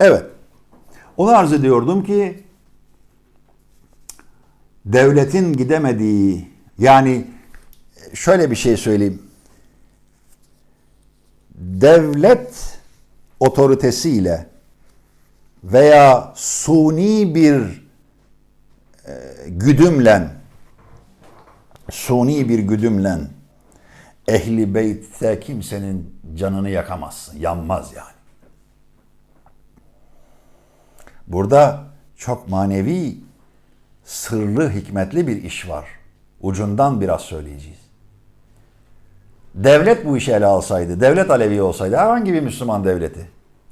Evet. Onu arz ediyordum ki devletin gidemediği yani şöyle bir şey söyleyeyim. Devlet otoritesiyle veya suni bir e, güdümlen suni bir güdümlen ehli beytte kimsenin canını yakamazsın. Yanmaz yani. Burada çok manevi, sırlı, hikmetli bir iş var. Ucundan biraz söyleyeceğiz. Devlet bu işi ele alsaydı, devlet Alevi olsaydı, herhangi bir Müslüman devleti,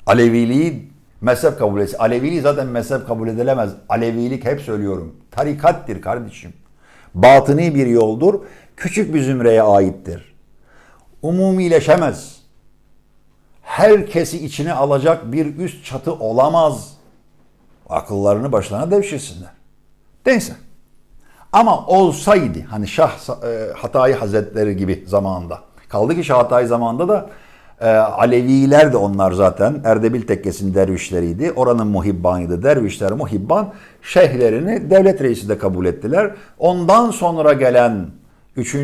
Aleviliği mezhep kabul etse, Aleviliği zaten mezhep kabul edilemez. Alevilik hep söylüyorum, tarikattir kardeşim. Batıni bir yoldur, küçük bir zümreye aittir. Umumileşemez. Herkesi içine alacak bir üst çatı olamaz. Akıllarını başlarına devşirsinler. Neyse. Ama olsaydı hani Şah e, Hatayi Hazretleri gibi zamanında. Kaldı ki Şah Hatayi zamanında da e, Aleviler de onlar zaten Erdebil Tekkesi'nin dervişleriydi. Oranın muhibbanıydı. Dervişler muhibban şeyhlerini devlet reisi de kabul ettiler. Ondan sonra gelen 3.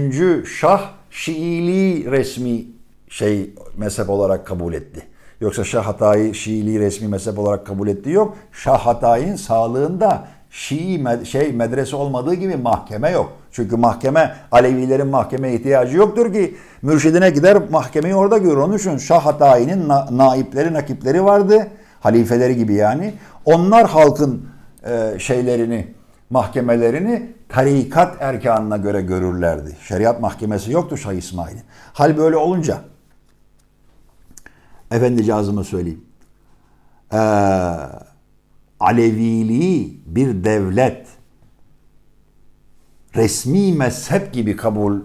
Şah Şiiliği resmi şey mezhep olarak kabul etti. Yoksa Şah Hatay'ı Şiiliği resmi mezhep olarak kabul ettiği yok. Şah Hatay'ın sağlığında Şii med- şey medrese olmadığı gibi mahkeme yok. Çünkü mahkeme Alevilerin mahkemeye ihtiyacı yoktur ki mürşidine gider mahkemeyi orada görür. Onun için Şah Hatay'ın na- naipleri, nakipleri vardı. Halifeleri gibi yani. Onlar halkın e, şeylerini, mahkemelerini tarikat erkanına göre görürlerdi. Şeriat mahkemesi yoktu Şah İsmail'in. Hal böyle olunca efendi cazımı söyleyeyim. Ee, Aleviliği bir devlet resmi mezhep gibi kabul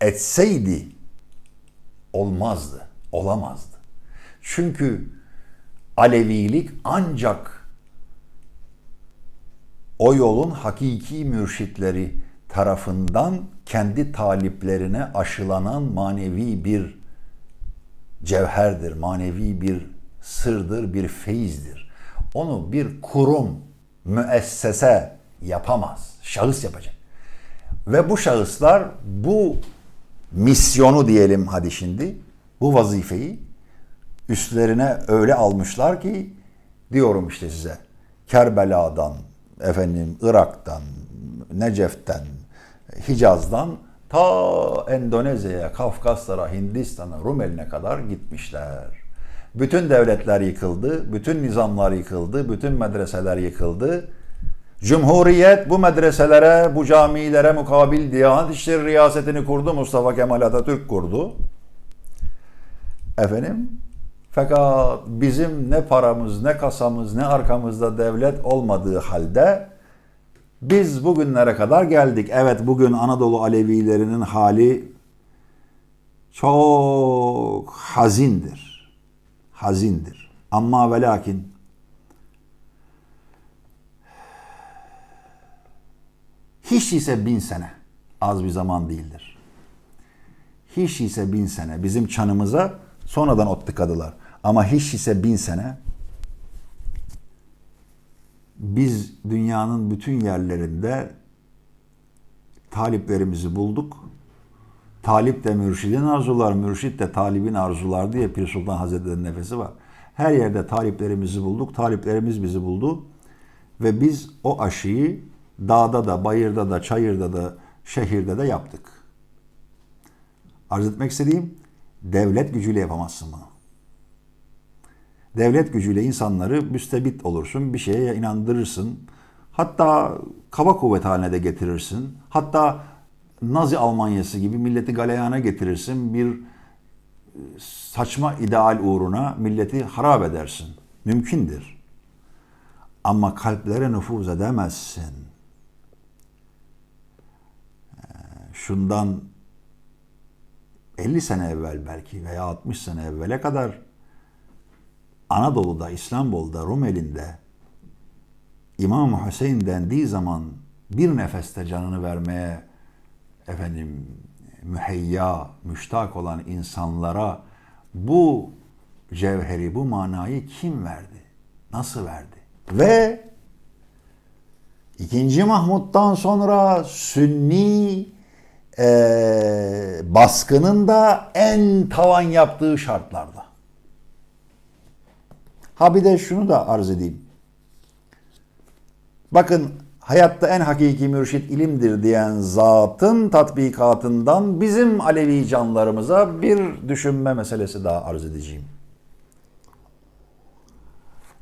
etseydi olmazdı, olamazdı. Çünkü Alevilik ancak o yolun hakiki mürşitleri tarafından kendi taliplerine aşılanan manevi bir cevherdir, manevi bir sırdır, bir feyizdir. Onu bir kurum, müessese yapamaz. Şahıs yapacak. Ve bu şahıslar bu misyonu diyelim hadi şimdi, bu vazifeyi üstlerine öyle almışlar ki diyorum işte size Kerbela'dan, efendim Irak'tan, Necef'ten, Hicaz'dan ta Endonezya'ya, Kafkaslara, Hindistan'a, Rumeli'ne kadar gitmişler. Bütün devletler yıkıldı, bütün nizamlar yıkıldı, bütün medreseler yıkıldı. Cumhuriyet bu medreselere, bu camilere mukabil Diyanet İşleri Riyasetini kurdu. Mustafa Kemal Atatürk kurdu. Efendim? Fakat bizim ne paramız, ne kasamız, ne arkamızda devlet olmadığı halde biz bugünlere kadar geldik. Evet bugün Anadolu Alevilerinin hali çok hazindir. Hazindir. Ama ve lakin hiç ise bin sene az bir zaman değildir. Hiç ise bin sene bizim çanımıza sonradan ot tıkadılar. Ama hiç ise bin sene biz dünyanın bütün yerlerinde taliplerimizi bulduk. Talip de mürşidin arzular, mürşit de talibin arzular diye Pir Sultan Hazretleri'nin nefesi var. Her yerde taliplerimizi bulduk, taliplerimiz bizi buldu. Ve biz o aşıyı dağda da, bayırda da, çayırda da, şehirde de yaptık. Arz etmek istediğim, devlet gücüyle yapamazsın bunu. Devlet gücüyle insanları müstebit olursun, bir şeye inandırırsın. Hatta kaba kuvvet haline de getirirsin. Hatta Nazi Almanyası gibi milleti galeyana getirirsin. Bir saçma ideal uğruna milleti harap edersin. Mümkündür. Ama kalplere nüfuz edemezsin. Şundan 50 sene evvel belki veya 60 sene evvele kadar Anadolu'da, İstanbul'da, Rumeli'nde İmam Hüseyin dendiği zaman bir nefeste canını vermeye efendim müheyya, müştak olan insanlara bu cevheri, bu manayı kim verdi? Nasıl verdi? Ve ikinci Mahmut'tan sonra Sünni eee, baskının da en tavan yaptığı şartlarda. Ha bir de şunu da arz edeyim. Bakın hayatta en hakiki mürşit ilimdir diyen zatın tatbikatından bizim Alevi canlarımıza bir düşünme meselesi daha arz edeceğim.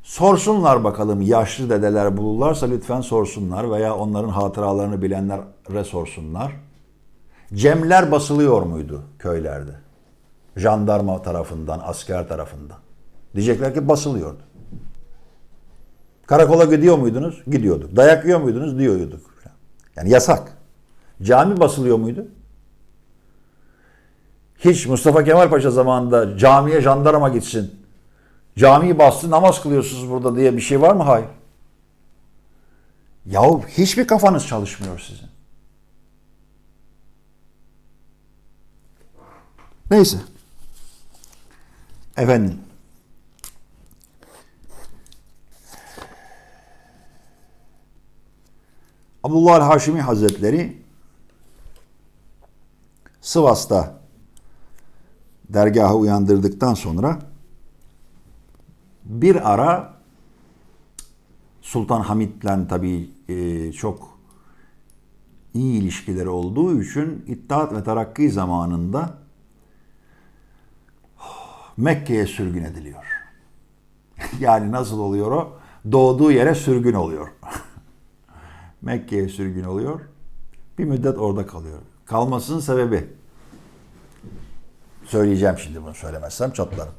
Sorsunlar bakalım yaşlı dedeler bulurlarsa lütfen sorsunlar veya onların hatıralarını bilenlere sorsunlar. Cemler basılıyor muydu köylerde? Jandarma tarafından, asker tarafından. Diyecekler ki basılıyordu. Karakola gidiyor muydunuz? Gidiyorduk. Dayak yiyor muydunuz? Diyorduk. Yani yasak. Cami basılıyor muydu? Hiç Mustafa Kemal Paşa zamanında camiye jandarma gitsin. Camiyi bastı namaz kılıyorsunuz burada diye bir şey var mı? Hayır. Yahu hiçbir kafanız çalışmıyor sizin. Neyse. Efendim. Abdullah el-Haşimi Hazretleri Sivas'ta dergahı uyandırdıktan sonra bir ara Sultan Hamid'le tabii e, çok iyi ilişkileri olduğu için İttihat ve Terakki zamanında Mekke'ye sürgün ediliyor. yani nasıl oluyor o? Doğduğu yere sürgün oluyor. Mekke'ye sürgün oluyor. Bir müddet orada kalıyor. Kalmasının sebebi söyleyeceğim şimdi bunu söylemezsem çatlarım.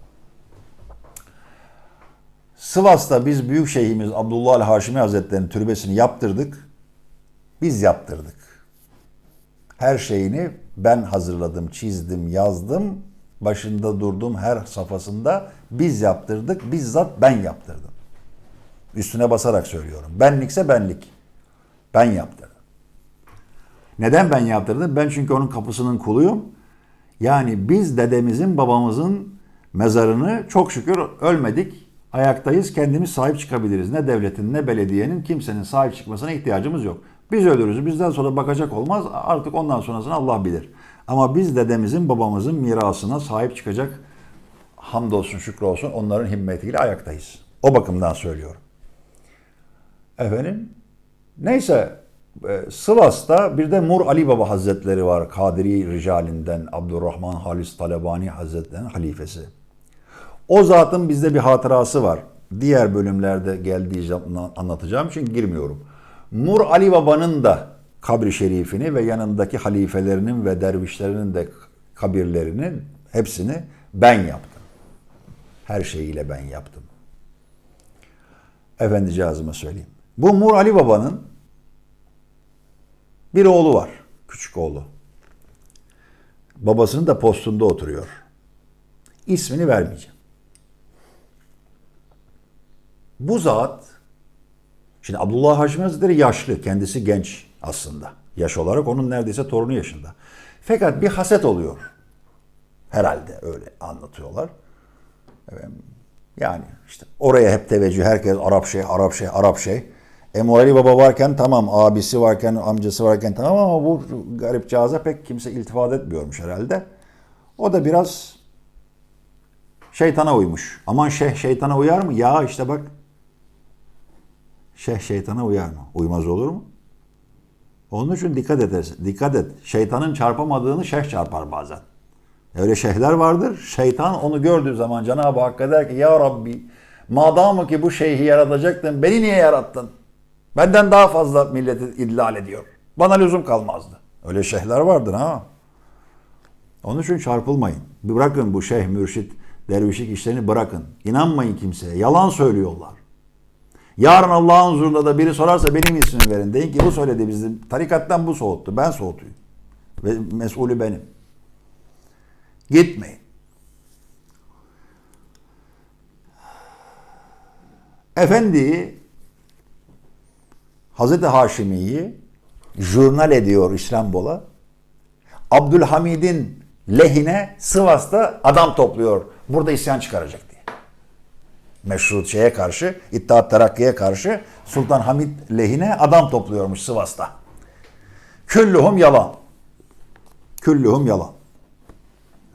Sivas'ta biz büyük şeyhimiz Abdullah el-Haşimi Hazretleri'nin türbesini yaptırdık. Biz yaptırdık. Her şeyini ben hazırladım, çizdim, yazdım. Başında durdum her safhasında biz yaptırdık, bizzat ben yaptırdım. Üstüne basarak söylüyorum. Benlikse benlik. Ben yaptırdım. Neden ben yaptırdım? Ben çünkü onun kapısının kuluyum. Yani biz dedemizin, babamızın mezarını çok şükür ölmedik. Ayaktayız, kendimiz sahip çıkabiliriz. Ne devletin, ne belediyenin, kimsenin sahip çıkmasına ihtiyacımız yok. Biz ölürüz, bizden sonra bakacak olmaz. Artık ondan sonrasını Allah bilir. Ama biz dedemizin, babamızın mirasına sahip çıkacak hamdolsun, şükrolsun onların himmetiyle ayaktayız. O bakımdan söylüyorum. Efendim, neyse e, Sivas'ta bir de Mur Ali Baba Hazretleri var. Kadiri Ricalinden Abdurrahman Halis Talebani Hazretleri'nin halifesi. O zatın bizde bir hatırası var. Diğer bölümlerde geldiği zaman anlatacağım için girmiyorum. Mur Ali Baba'nın da kabri şerifini ve yanındaki halifelerinin ve dervişlerinin de kabirlerinin hepsini ben yaptım. Her şeyiyle ben yaptım. Efendicazıma söyleyeyim. Bu Mur Ali Baba'nın bir oğlu var. Küçük oğlu. Babasının da postunda oturuyor. İsmini vermeyeceğim. Bu zat, şimdi Abdullah Haşim Hazretleri yaşlı, kendisi genç aslında. Yaş olarak onun neredeyse torunu yaşında. Fakat bir haset oluyor. Herhalde öyle anlatıyorlar. Yani işte oraya hep teveccüh, herkes Arap şey, Arap şey, Arap şey. Emre Baba varken tamam, abisi varken, amcası varken tamam ama bu garip cihaza pek kimse iltifat etmiyormuş herhalde. O da biraz şeytana uymuş. Aman şeyh şeytana uyar mı? Ya işte bak şeyh şeytana uyar mı? Uymaz olur mu? Onun için dikkat edersin. Dikkat et. Şeytanın çarpamadığını şeyh çarpar bazen. Öyle şeyhler vardır. Şeytan onu gördüğü zaman Cenab-ı Hakk'a der ki Ya Rabbi madamı ki bu şeyhi yaratacaktın beni niye yarattın? Benden daha fazla milleti idlal ediyor. Bana lüzum kalmazdı. Öyle şeyhler vardır ha. Onun için çarpılmayın. Bırakın bu şeyh, mürşit, dervişlik işlerini bırakın. İnanmayın kimseye. Yalan söylüyorlar. Yarın Allah'ın huzurunda da biri sorarsa benim ismimi verin. Deyin ki bu söyledi bizim. Tarikattan bu soğuttu. Ben soğutuyum. Ve mesulü benim. Gitmeyin. Efendi Hazreti Haşimi'yi jurnal ediyor İstanbul'a. Abdülhamid'in lehine Sivas'ta adam topluyor. Burada isyan çıkaracak diye. meşrut şeye karşı, İttihat Terakki'ye karşı Sultan Hamid lehine adam topluyormuş Sivas'ta. Küllühum yalan. Küllühum yalan.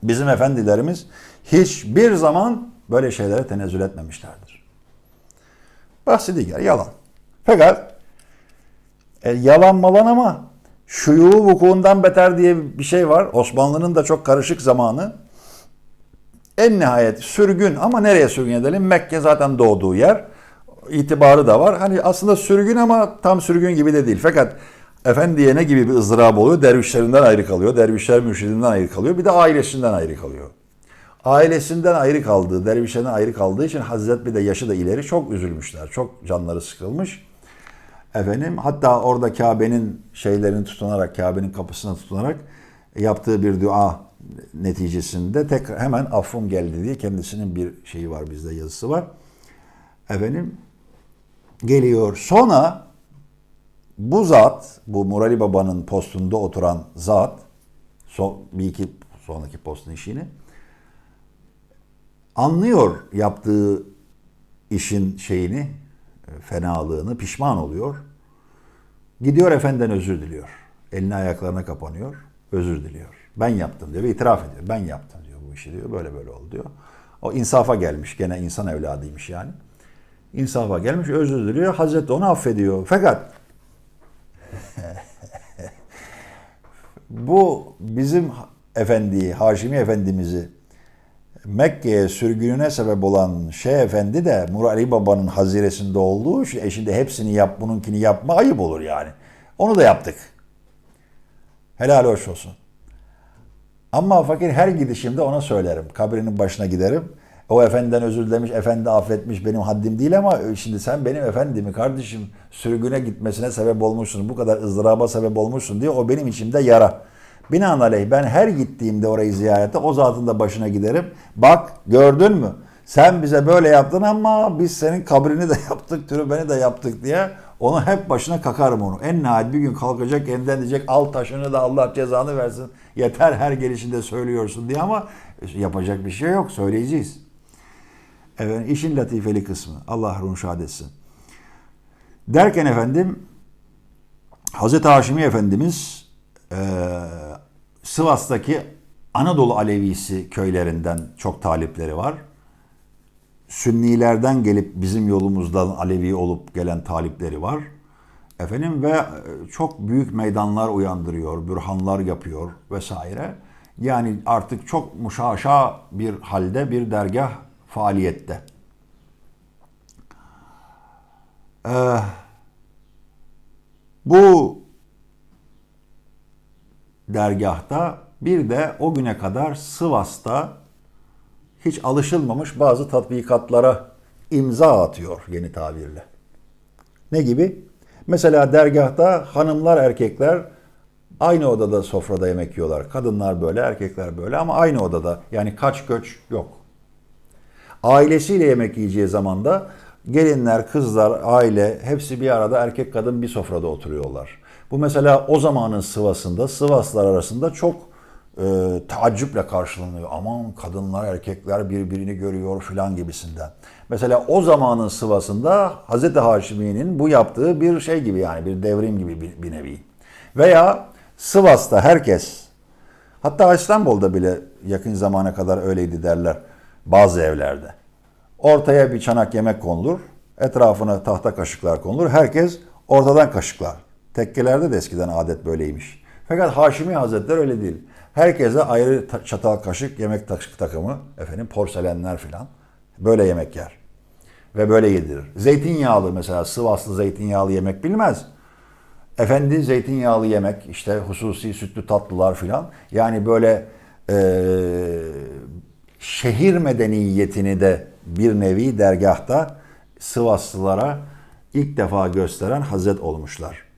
Bizim efendilerimiz hiçbir zaman böyle şeylere tenezzül etmemişlerdir. Bahsi diğer yalan. Fakat e, yalan malan ama şuyu vukuundan beter diye bir şey var. Osmanlı'nın da çok karışık zamanı. En nihayet sürgün ama nereye sürgün edelim? Mekke zaten doğduğu yer. İtibarı da var. Hani aslında sürgün ama tam sürgün gibi de değil. Fakat efendiye ne gibi bir ızdırap oluyor? Dervişlerinden ayrı kalıyor. Dervişler mürşidinden ayrı kalıyor. Bir de ailesinden ayrı kalıyor. Ailesinden ayrı kaldığı, dervişlerden ayrı kaldığı için Hazret bir de yaşı da ileri çok üzülmüşler. Çok canları sıkılmış. Efendim hatta orada Kabe'nin şeylerini tutunarak, Kabe'nin kapısına tutunarak yaptığı bir dua neticesinde tek hemen affım geldi diye kendisinin bir şeyi var bizde yazısı var. Efendim geliyor. Sonra bu zat, bu Murali Baba'nın postunda oturan zat, son, bir iki sonraki postun işini anlıyor yaptığı işin şeyini, fenalığını, pişman oluyor. Gidiyor efendiden özür diliyor. Elini ayaklarına kapanıyor, özür diliyor. Ben yaptım diyor ve itiraf ediyor. Ben yaptım diyor bu işi diyor. Böyle böyle oldu diyor. O insafa gelmiş. Gene insan evladıymış yani. İnsafa gelmiş, özür diliyor. Hazreti onu affediyor. Fakat bu bizim efendiyi, Haşimi Efendimiz'i Mekke'ye sürgününe sebep olan Şeyh Efendi de Murali Baba'nın haziresinde olduğu için e şimdi hepsini yap, bununkini yapma ayıp olur yani. Onu da yaptık. Helal hoş olsun. Ama fakir her gidişimde ona söylerim. Kabrinin başına giderim. O efendiden özür dilemiş, efendi affetmiş benim haddim değil ama şimdi sen benim efendimi kardeşim sürgüne gitmesine sebep olmuşsun. Bu kadar ızdıraba sebep olmuşsun diye o benim içimde yara. Binaenaleyh ben her gittiğimde orayı ziyarete o zatın da başına giderim. Bak gördün mü? Sen bize böyle yaptın ama biz senin kabrini de yaptık, türbeni de yaptık diye onu hep başına kakarım onu. En nihayet bir gün kalkacak elinden diyecek al taşını da Allah cezanı versin. Yeter her gelişinde söylüyorsun diye ama yapacak bir şey yok söyleyeceğiz. Efendim işin latifeli kısmı. Allah ruhunu şad etsin. Derken efendim Hazreti Haşimi Efendimiz e, Sivas'taki Anadolu Alevisi köylerinden çok talipleri var. Sünnilerden gelip bizim yolumuzdan Alevi olup gelen talipleri var. Efendim ve çok büyük meydanlar uyandırıyor, bürhanlar yapıyor vesaire. Yani artık çok muşaşa bir halde bir dergah faaliyette. Ee, bu dergahta bir de o güne kadar Sivas'ta hiç alışılmamış bazı tatbikatlara imza atıyor yeni tabirle. Ne gibi? Mesela dergahta hanımlar erkekler aynı odada sofrada yemek yiyorlar. Kadınlar böyle, erkekler böyle ama aynı odada. Yani kaç göç yok. Ailesiyle yemek yiyeceği zaman da gelinler, kızlar, aile hepsi bir arada erkek kadın bir sofrada oturuyorlar. Bu mesela o zamanın Sivas'ında, Sivaslar arasında çok e, taaccüple karşılanıyor. Aman kadınlar, erkekler birbirini görüyor filan gibisinden. Mesela o zamanın Sivas'ında Hz. Haşimi'nin bu yaptığı bir şey gibi yani bir devrim gibi bir, bir nevi. Veya Sivas'ta herkes, hatta İstanbul'da bile yakın zamana kadar öyleydi derler bazı evlerde. Ortaya bir çanak yemek konulur, etrafına tahta kaşıklar konulur, herkes ortadan kaşıklar. Tekkelerde de eskiden adet böyleymiş. Fakat Haşimi Hazretleri öyle değil. Herkese ayrı çatal kaşık yemek takımı, efendim porselenler filan böyle yemek yer. Ve böyle yedirir. Zeytinyağlı mesela Sivaslı zeytinyağlı yemek bilmez. Efendi zeytinyağlı yemek, işte hususi sütlü tatlılar filan. Yani böyle e, şehir medeniyetini de bir nevi dergahta Sivaslılara ilk defa gösteren Hazret olmuşlar.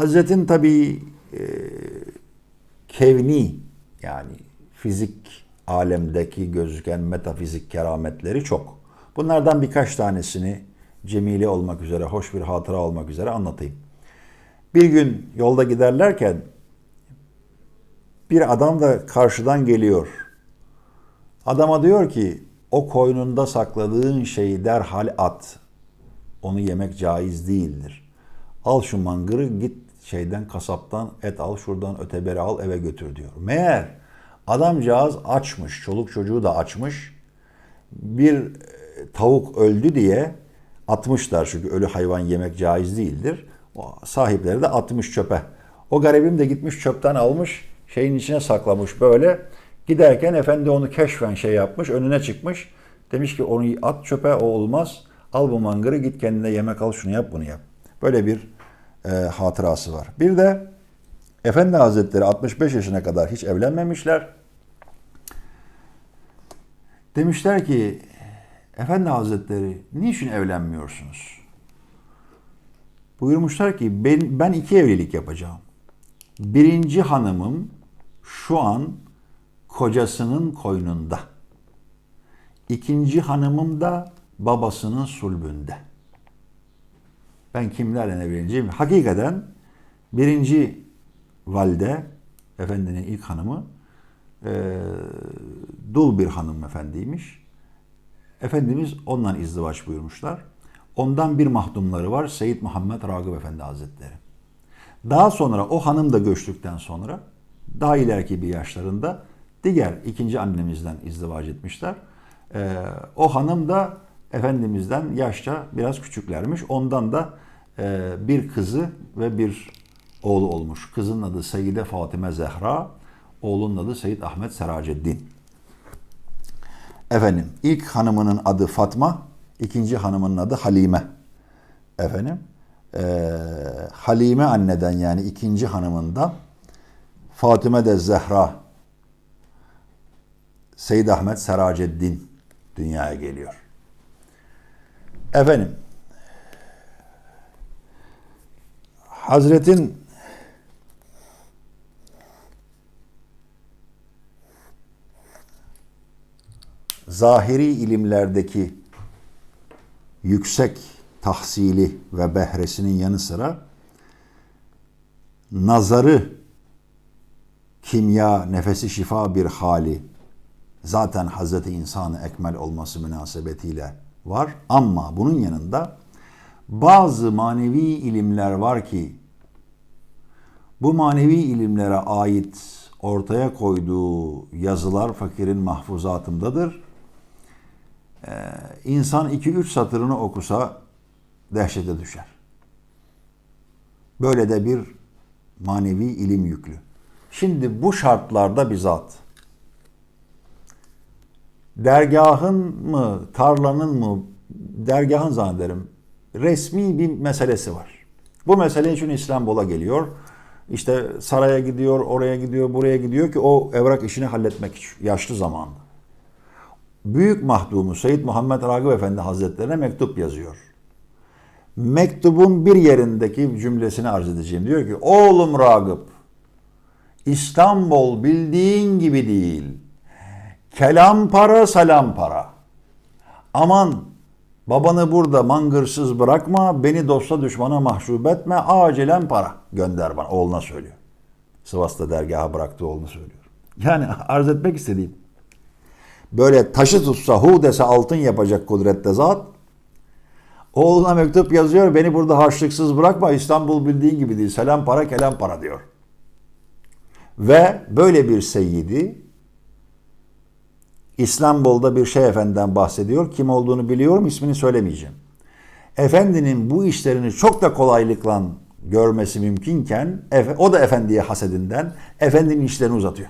Hazretin tabii e, kevni yani fizik alemdeki gözüken metafizik kerametleri çok. Bunlardan birkaç tanesini cemile olmak üzere, hoş bir hatıra olmak üzere anlatayım. Bir gün yolda giderlerken bir adam da karşıdan geliyor. Adama diyor ki o koynunda sakladığın şeyi derhal at. Onu yemek caiz değildir. Al şu mangırı git şeyden kasaptan et al şuradan öteberi al eve götür diyor. Meğer adamcağız açmış, çoluk çocuğu da açmış. Bir e, tavuk öldü diye atmışlar çünkü ölü hayvan yemek caiz değildir. O sahipleri de atmış çöpe. O garibim de gitmiş çöpten almış şeyin içine saklamış böyle. Giderken efendi onu keşfen şey yapmış önüne çıkmış. Demiş ki onu at çöpe o olmaz. Al bu mangırı git kendine yemek al şunu yap bunu yap. Böyle bir e, hatırası var. Bir de Efendi Hazretleri 65 yaşına kadar hiç evlenmemişler. Demişler ki Efendi Hazretleri niçin evlenmiyorsunuz? Buyurmuşlar ki ben, ben iki evlilik yapacağım. Birinci hanımım şu an kocasının koynunda. İkinci hanımım da babasının sulbünde. Ben kimlerle evleneceğim? Hakikaten birinci valide, efendinin ilk hanımı, e, dul bir hanımefendiymiş. Efendimiz ondan izdivaç buyurmuşlar. Ondan bir mahdumları var Seyyid Muhammed Ragıp Efendi Hazretleri. Daha sonra o hanım da göçtükten sonra daha ileriki bir yaşlarında diğer ikinci annemizden izdivaç etmişler. Ee, o hanım da Efendimiz'den yaşça biraz küçüklermiş. Ondan da e, bir kızı ve bir oğlu olmuş. Kızın adı Seyyide Fatime Zehra, oğlunun adı Seyyid Ahmet Seraceddin. Efendim ilk hanımının adı Fatma, ikinci hanımının adı Halime. Efendim e, Halime anneden yani ikinci hanımından Fatime de Zehra Seyyid Ahmet Seraceddin dünyaya geliyor. Efendim Hazretin zahiri ilimlerdeki yüksek tahsili ve behresinin yanı sıra nazarı kimya, nefesi şifa bir hali zaten Hazreti İnsan-ı Ekmel olması münasebetiyle var. Ama bunun yanında bazı manevi ilimler var ki bu manevi ilimlere ait ortaya koyduğu yazılar fakirin mahfuzatındadır. Ee, insan 2-3 satırını okusa dehşete düşer. Böyle de bir manevi ilim yüklü. Şimdi bu şartlarda bizzat dergahın mı, tarlanın mı, dergahın zannederim resmi bir meselesi var. Bu mesele için İstanbul'a geliyor. İşte saraya gidiyor, oraya gidiyor, buraya gidiyor ki o evrak işini halletmek için yaşlı zamanda. Büyük mahdumu Seyyid Muhammed Ragıp Efendi Hazretlerine mektup yazıyor. Mektubun bir yerindeki cümlesini arz edeceğim. Diyor ki oğlum Ragıp İstanbul bildiğin gibi değil. Kelam para, salam para. Aman babanı burada mangırsız bırakma, beni dosta düşmana mahcup etme, acilen para gönder bana. Oğluna söylüyor. Sivas'ta dergaha bıraktığı oğlunu söylüyor. Yani arz etmek istediğim, böyle taşı tutsa, hu dese altın yapacak kudrette zat, oğluna mektup yazıyor, beni burada harçlıksız bırakma, İstanbul bildiğin gibi değil, selam para, kelam para diyor. Ve böyle bir seyyidi İstanbul'da bir şey efendiden bahsediyor. Kim olduğunu biliyorum, ismini söylemeyeceğim. Efendinin bu işlerini çok da kolaylıkla görmesi mümkünken o da efendiye hasedinden efendinin işlerini uzatıyor.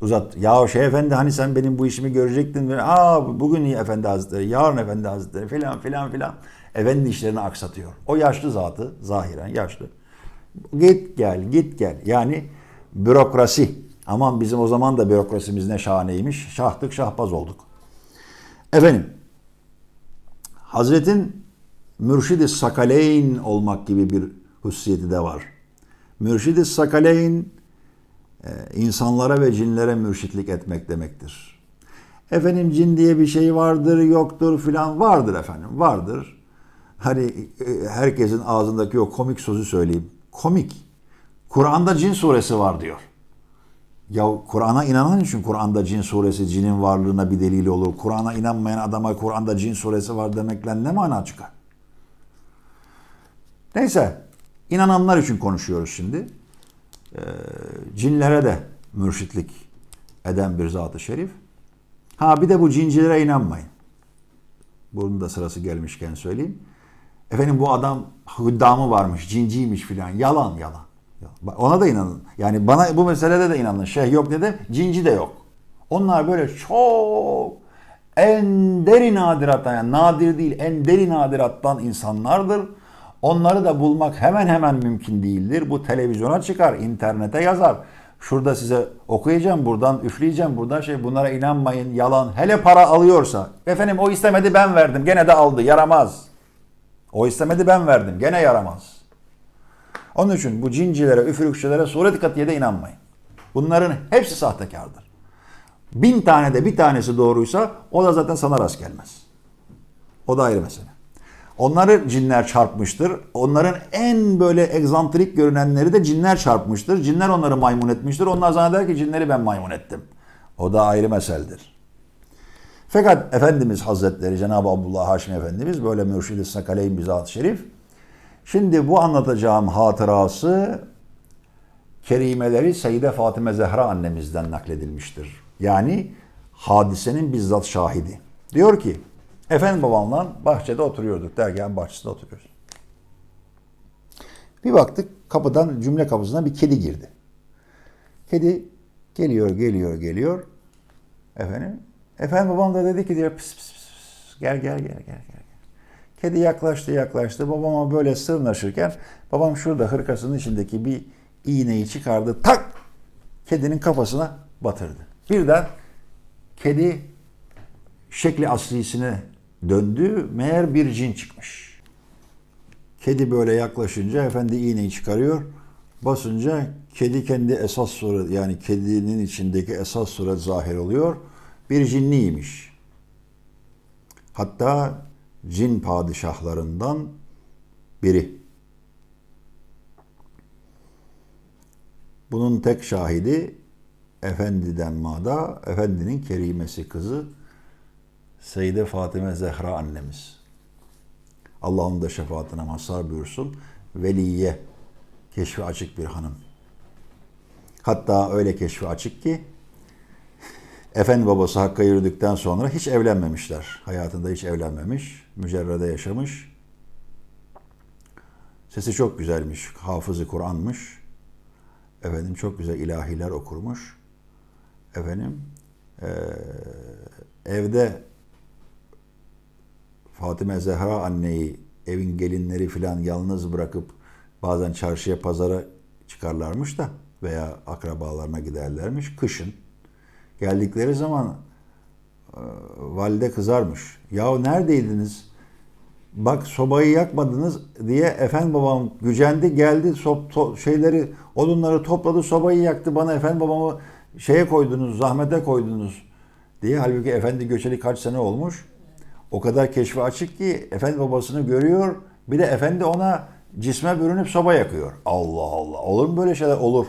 Uzat. Ya şey efendi hani sen benim bu işimi görecektin. Aa bugün efendi hazretleri, yarın efendi hazretleri filan filan filan. Efendinin işlerini aksatıyor. O yaşlı zatı zahiren yaşlı. Git gel git gel. Yani bürokrasi. Aman bizim o zaman da bürokrasimiz ne şahaneymiş. Şahtık şahbaz olduk. Efendim, Hazretin Mürşid-i Sakaleyn olmak gibi bir hususiyeti de var. Mürşid-i Sakaleyn e, insanlara ve cinlere mürşitlik etmek demektir. Efendim cin diye bir şey vardır, yoktur filan vardır efendim, vardır. Hani e, herkesin ağzındaki o komik sözü söyleyeyim. Komik. Kur'an'da cin suresi var diyor. Ya Kur'an'a inanan için Kur'an'da cin suresi cinin varlığına bir delil olur. Kur'an'a inanmayan adama Kur'an'da cin suresi var demekle ne mana çıkar? Neyse, inananlar için konuşuyoruz şimdi. Ee, cinlere de mürşitlik eden bir zat-ı şerif. Ha bir de bu cincilere inanmayın. Bunun da sırası gelmişken söyleyeyim. Efendim bu adam hüddamı varmış, cinciymiş filan. Yalan yalan. Ona da inanın. Yani bana bu meselede de inanın. Şeyh yok dedim, cinci de yok. Onlar böyle çok en derin nadirattan, yani nadir değil, en derin nadirattan insanlardır. Onları da bulmak hemen hemen mümkün değildir. Bu televizyona çıkar, internete yazar. Şurada size okuyacağım, buradan üfleyeceğim, buradan şey bunlara inanmayın, yalan. Hele para alıyorsa, efendim o istemedi ben verdim, gene de aldı, yaramaz. O istemedi ben verdim, gene yaramaz. Onun için bu cincilere, üfürükçülere suret katiyede inanmayın. Bunların hepsi sahtekardır. Bin tane de bir tanesi doğruysa o da zaten sana rast gelmez. O da ayrı mesele. Onları cinler çarpmıştır. Onların en böyle egzantrik görünenleri de cinler çarpmıştır. Cinler onları maymun etmiştir. Onlar zanneder ki cinleri ben maymun ettim. O da ayrı meseledir. Fakat Efendimiz Hazretleri Cenab-ı Abdullah Haşim Efendimiz böyle mürşid-i sakaleyn bizzat şerif. Şimdi bu anlatacağım hatırası kerimeleri Seyyide Fatime Zehra annemizden nakledilmiştir. Yani hadisenin bizzat şahidi. Diyor ki Efendim babamla bahçede oturuyorduk. Dergahın bahçesinde oturuyoruz. Bir baktık kapıdan cümle kapısına bir kedi girdi. Kedi geliyor, geliyor, geliyor. Efendim. Efendim babam da dedi ki diyor pis pis pis. Gel gel gel gel gel. Kedi yaklaştı yaklaştı. Babama böyle sırnaşırken babam şurada hırkasının içindeki bir iğneyi çıkardı. Tak! Kedinin kafasına batırdı. Birden kedi şekli aslisine döndü. Meğer bir cin çıkmış. Kedi böyle yaklaşınca efendi iğneyi çıkarıyor. Basınca kedi kendi esas suret yani kedinin içindeki esas suret zahir oluyor. Bir cinniymiş. Hatta cin padişahlarından biri. Bunun tek şahidi Efendiden Mada, Efendinin kerimesi kızı Seyyide Fatime Zehra annemiz. Allah'ın da şefaatine mazhar buyursun. Veliye, keşfi açık bir hanım. Hatta öyle keşfi açık ki Efendi babası Hakk'a yürüdükten sonra hiç evlenmemişler. Hayatında hiç evlenmemiş. Mücerrede yaşamış. Sesi çok güzelmiş. Hafızı Kur'an'mış. Efendim çok güzel ilahiler okurmuş. Efendim ee, evde Fatime Zehra anneyi evin gelinleri filan yalnız bırakıp bazen çarşıya pazara çıkarlarmış da veya akrabalarına giderlermiş kışın. Geldikleri zaman e, valide kızarmış. Yahu neredeydiniz? Bak sobayı yakmadınız diye efendi babam gücendi geldi sop, to, şeyleri odunları topladı sobayı yaktı bana efendi babamı şeye koydunuz zahmete koydunuz diye halbuki efendi göçeli kaç sene olmuş. O kadar keşfi açık ki efendi babasını görüyor. Bir de efendi ona cisme bürünüp soba yakıyor. Allah Allah. Olur mu böyle şeyler? Olur.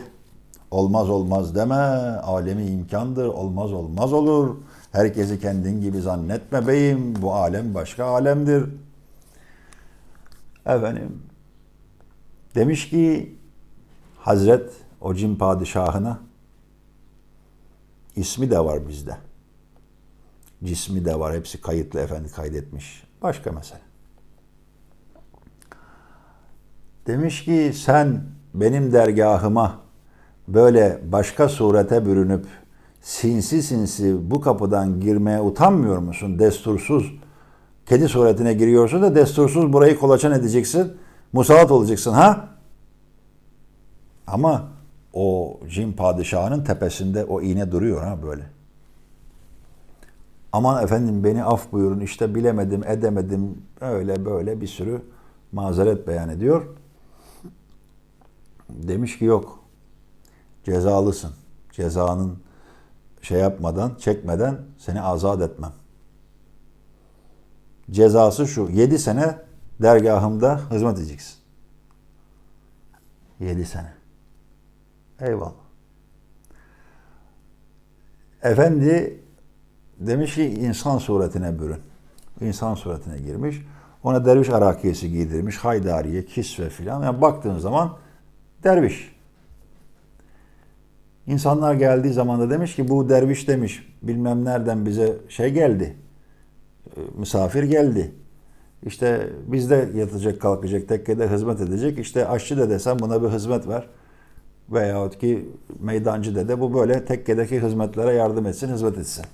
Olmaz olmaz deme. Alemi imkandır. Olmaz olmaz olur. Herkesi kendin gibi zannetme beyim. Bu alem başka alemdir. Efendim. Demiş ki Hazret o cin padişahına ismi de var bizde. Cismi de var. Hepsi kayıtlı efendi kaydetmiş. Başka mesele. Demiş ki sen benim dergahıma böyle başka surete bürünüp sinsi sinsi bu kapıdan girmeye utanmıyor musun? Destursuz. Kedi suretine giriyorsun da destursuz burayı kolaçan edeceksin. Musallat olacaksın ha? Ama o cin padişahının tepesinde o iğne duruyor ha böyle. Aman efendim beni af buyurun işte bilemedim edemedim öyle böyle bir sürü mazeret beyan ediyor. Demiş ki yok cezalısın. Cezanın şey yapmadan çekmeden seni azat etmem. Cezası şu yedi sene dergahımda hizmet edeceksin. Yedi sene. Eyvallah. Efendi demiş ki insan suretine bürün. İnsan suretine girmiş. Ona derviş arakiyesi giydirmiş. Haydariye, kisve filan. Yani baktığın zaman derviş. İnsanlar geldiği zaman da demiş ki bu derviş demiş bilmem nereden bize şey geldi. Misafir geldi. İşte bizde yatacak kalkacak tekkede hizmet edecek. İşte aşçı da desem buna bir hizmet ver. Veyahut ki meydancı dede bu böyle tekkedeki hizmetlere yardım etsin, hizmet etsin.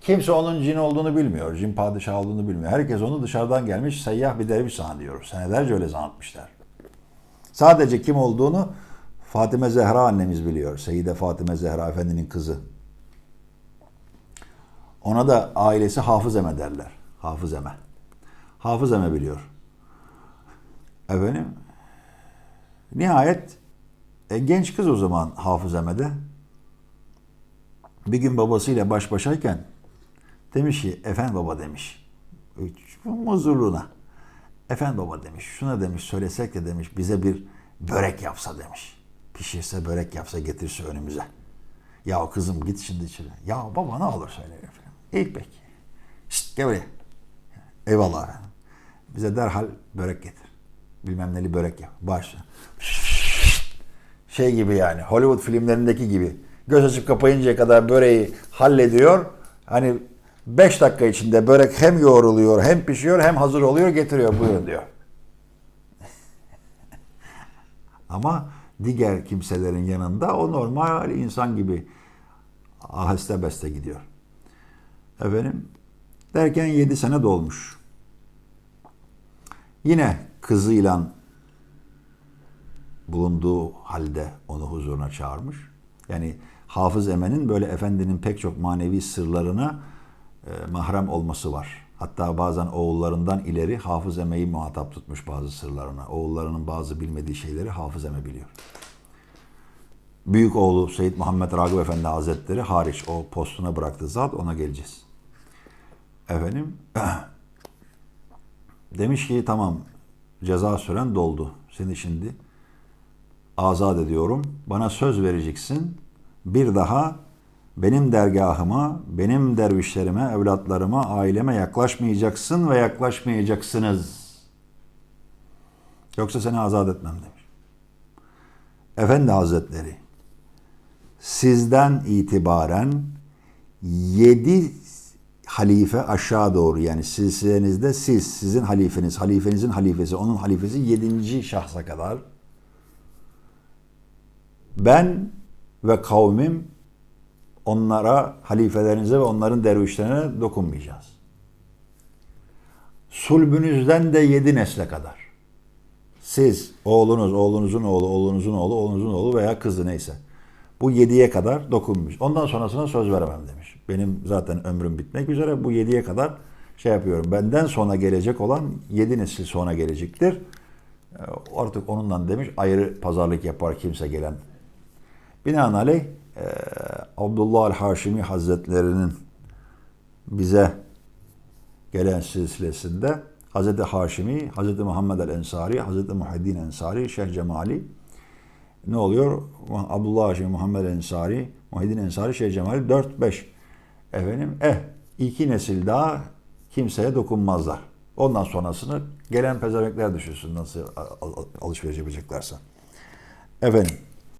Kimse onun cin olduğunu bilmiyor, cin padişah olduğunu bilmiyor. Herkes onu dışarıdan gelmiş seyyah bir derviş zannediyor. Senelerce öyle zannetmişler. Sadece kim olduğunu Fatime Zehra annemiz biliyor. Seyyide Fatime Zehra Efendi'nin kızı. Ona da ailesi Hafız Eme derler. Hafız Eme. Hafız Eme biliyor. Efendim, nihayet e, genç kız o zaman Hafız Eme'de. Bir gün babasıyla baş başayken demiş ki, efendim baba demiş, muzurluğuna. Efendim baba demiş, şuna demiş söylesek de demiş bize bir börek yapsa demiş. Pişirse börek yapsa getirse önümüze. Ya kızım git şimdi içeri. Ya baba ne olur söyle İyi peki. Şşt gel. Eyvallah efendim. Bize derhal börek getir. Bilmem neli börek yap. Başla. Şey gibi yani Hollywood filmlerindeki gibi. Göz açıp kapayıncaya kadar böreği hallediyor. Hani 5 dakika içinde börek hem yoğruluyor hem pişiyor hem hazır oluyor getiriyor buyurun diyor. Ama diğer kimselerin yanında o normal insan gibi aheste beste gidiyor. Efendim derken 7 sene dolmuş. Yine kızıyla bulunduğu halde onu huzuruna çağırmış. Yani Hafız Emen'in böyle efendinin pek çok manevi sırlarına e, mahrem olması var. Hatta bazen oğullarından ileri Hafız Eme'yi muhatap tutmuş bazı sırlarına. Oğullarının bazı bilmediği şeyleri Hafız Eme biliyor. Büyük oğlu Seyyid Muhammed Ragıp Efendi Hazretleri hariç o postuna bıraktığı zat ona geleceğiz. Efendim demiş ki tamam ceza süren doldu. Seni şimdi azat ediyorum. Bana söz vereceksin. Bir daha benim dergahıma, benim dervişlerime, evlatlarıma, aileme yaklaşmayacaksın ve yaklaşmayacaksınız. Yoksa seni azat etmem demiş. Efendi Hazretleri, sizden itibaren yedi halife aşağı doğru yani silsilenizde siz, sizin halifeniz, halifenizin halifesi, onun halifesi yedinci şahsa kadar ben ve kavmim onlara, halifelerinize ve onların dervişlerine dokunmayacağız. Sulbünüzden de yedi nesle kadar. Siz, oğlunuz, oğlunuzun oğlu, oğlunuzun oğlu, oğlunuzun oğlu veya kızı neyse. Bu yediye kadar dokunmuş. Ondan sonrasına söz veremem demiş. Benim zaten ömrüm bitmek üzere. Bu yediye kadar şey yapıyorum. Benden sonra gelecek olan yedi nesil sonra gelecektir. Ee, Artık onunla demiş ayrı pazarlık yapar kimse gelen. Binaenaleyh e, Abdullah el-Haşimi Hazretlerinin bize gelen silsilesinde Hazreti Haşimi, Hazreti Muhammed el-Ensari, Hazreti Muhiddin Ensari, Şeyh Cemali ne oluyor? Abdullah Haşimi, Muhammed el-Ensari, Muhiddin Ensari, Şeyh Cemali 4-5. Efendim eh iki nesil daha kimseye dokunmazlar. Ondan sonrasını gelen pezemekler düşünsün nasıl al- al- alışveriş yapacaklarsa. Efendim